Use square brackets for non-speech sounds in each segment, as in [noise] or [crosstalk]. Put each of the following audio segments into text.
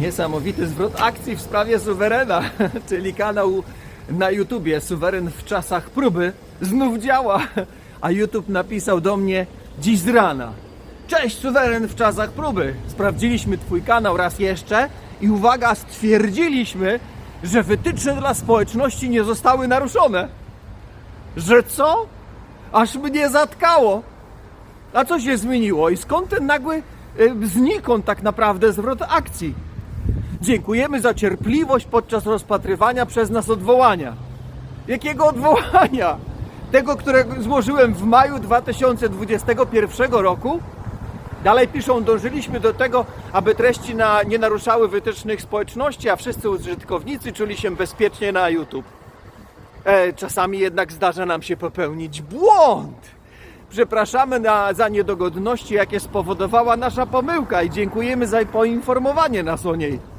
Niesamowity zwrot akcji w sprawie suwerena, [laughs] czyli kanał na YouTubie Suweren w czasach próby znów działa. A YouTube napisał do mnie dziś z rana. Cześć suweren w czasach próby. Sprawdziliśmy twój kanał raz jeszcze i uwaga, stwierdziliśmy, że wytyczne dla społeczności nie zostały naruszone. Że co? Aż mnie zatkało. A co się zmieniło i skąd ten nagły y, znikąd tak naprawdę zwrot akcji? Dziękujemy za cierpliwość podczas rozpatrywania przez nas odwołania. Jakiego odwołania? Tego, którego złożyłem w maju 2021 roku? Dalej piszą, dążyliśmy do tego, aby treści na, nie naruszały wytycznych społeczności, a wszyscy użytkownicy czuli się bezpiecznie na YouTube. E, czasami jednak zdarza nam się popełnić błąd. Przepraszamy na, za niedogodności, jakie spowodowała nasza pomyłka i dziękujemy za poinformowanie nas o niej.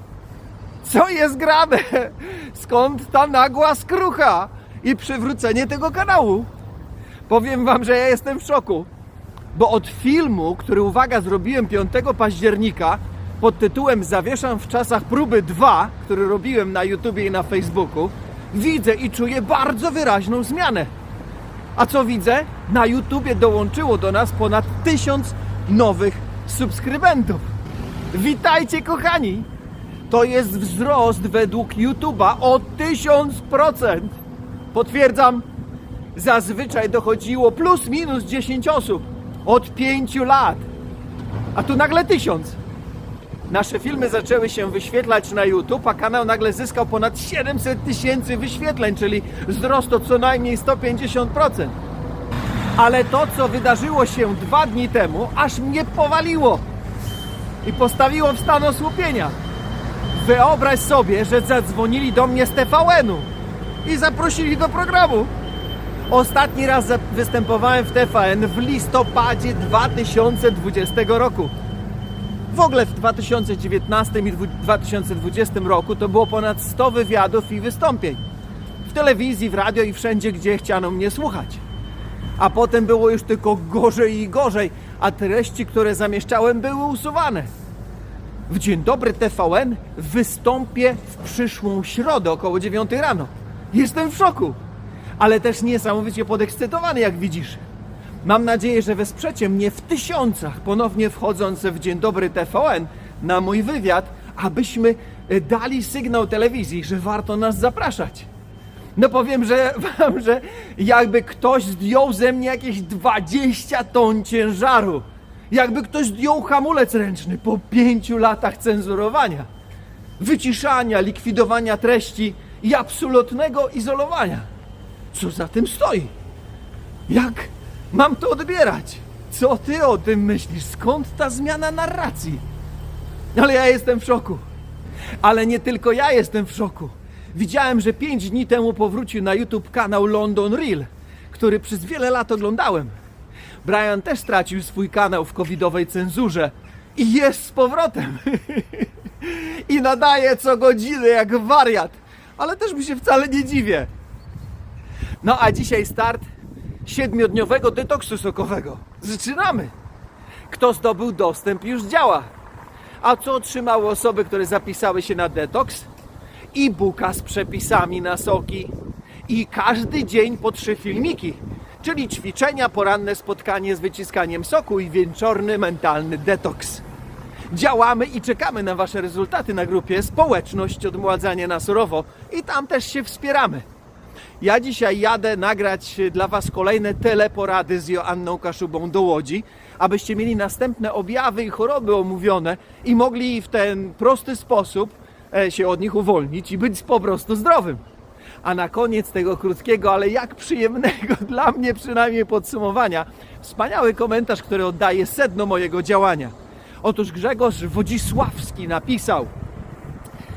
Co jest grane? Skąd ta nagła skrucha i przywrócenie tego kanału? Powiem wam, że ja jestem w szoku, bo od filmu, który uwaga zrobiłem 5 października pod tytułem Zawieszam w czasach próby 2, który robiłem na YouTubie i na Facebooku, widzę i czuję bardzo wyraźną zmianę. A co widzę? Na YouTubie dołączyło do nas ponad tysiąc nowych subskrybentów. Witajcie kochani! To jest wzrost według YouTube'a o 1000%. Potwierdzam, zazwyczaj dochodziło plus minus 10 osób od 5 lat. A tu nagle 1000. Nasze filmy zaczęły się wyświetlać na YouTube, a kanał nagle zyskał ponad 700 tysięcy wyświetleń, czyli wzrost o co najmniej 150%. Ale to, co wydarzyło się dwa dni temu, aż mnie powaliło i postawiło w stan osłupienia. Wyobraź sobie, że zadzwonili do mnie z TVN-u i zaprosili do programu. Ostatni raz występowałem w TVN w listopadzie 2020 roku. W ogóle w 2019 i dwu- 2020 roku to było ponad 100 wywiadów i wystąpień. W telewizji, w radio i wszędzie, gdzie chciano mnie słuchać. A potem było już tylko gorzej i gorzej, a treści, które zamieszczałem, były usuwane. W Dzień Dobry TVN wystąpię w przyszłą środę około 9 rano. Jestem w szoku, ale też niesamowicie podekscytowany, jak widzisz. Mam nadzieję, że wesprzecie mnie w tysiącach, ponownie wchodząc w Dzień Dobry TVN na mój wywiad, abyśmy e, dali sygnał telewizji, że warto nas zapraszać. No powiem, że [laughs] wam, że jakby ktoś zdjął ze mnie jakieś 20 ton ciężaru. Jakby ktoś zdjął hamulec ręczny po pięciu latach cenzurowania, wyciszania, likwidowania treści i absolutnego izolowania. Co za tym stoi? Jak mam to odbierać? Co ty o tym myślisz? Skąd ta zmiana narracji? Ale ja jestem w szoku. Ale nie tylko ja jestem w szoku. Widziałem, że pięć dni temu powrócił na YouTube kanał London Real, który przez wiele lat oglądałem. Brian też stracił swój kanał w covidowej cenzurze i jest z powrotem. [laughs] I nadaje co godzinę jak wariat. Ale też mi się wcale nie dziwię. No a dzisiaj start siedmiodniowego detoksu sokowego. Zaczynamy. Kto zdobył dostęp już działa. A co otrzymały osoby, które zapisały się na detoks? E-booka z przepisami na soki i każdy dzień po trzy filmiki, czyli ćwiczenia, poranne spotkanie z wyciskaniem soku i wieczorny mentalny detoks. Działamy i czekamy na Wasze rezultaty na grupie Społeczność Odmładzanie na Surowo i tam też się wspieramy. Ja dzisiaj jadę nagrać dla Was kolejne teleporady z Joanną Kaszubą do Łodzi, abyście mieli następne objawy i choroby omówione i mogli w ten prosty sposób e, się od nich uwolnić i być po prostu zdrowym. A na koniec tego krótkiego, ale jak przyjemnego [laughs] dla mnie przynajmniej podsumowania, wspaniały komentarz, który oddaje sedno mojego działania. Otóż Grzegorz Wodzisławski napisał: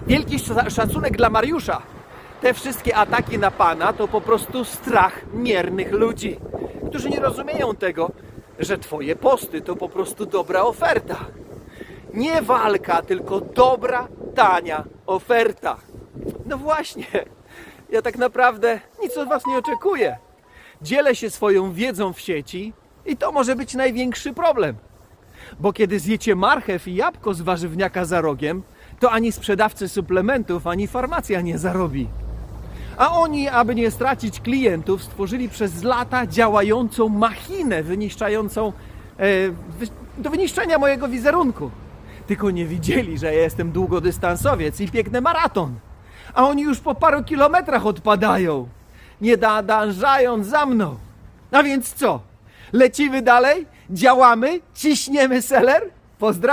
Wielki sza- szacunek dla Mariusza. Te wszystkie ataki na pana to po prostu strach miernych ludzi, którzy nie rozumieją tego, że twoje posty to po prostu dobra oferta. Nie walka, tylko dobra, tania oferta. No właśnie, ja tak naprawdę nic od was nie oczekuję. Dzielę się swoją wiedzą w sieci i to może być największy problem. Bo kiedy zjecie marchew i jabłko z warzywniaka za rogiem, to ani sprzedawcy suplementów, ani farmacja nie zarobi. A oni, aby nie stracić klientów, stworzyli przez lata działającą machinę wyniszczającą e, wy, do wyniszczenia mojego wizerunku. Tylko nie widzieli, że ja jestem długodystansowiec i piękny maraton. A oni już po paru kilometrach odpadają, nie nadążając za mną. A więc co? Lecimy dalej? Działamy? Ciśniemy seler? Pozdrawiam.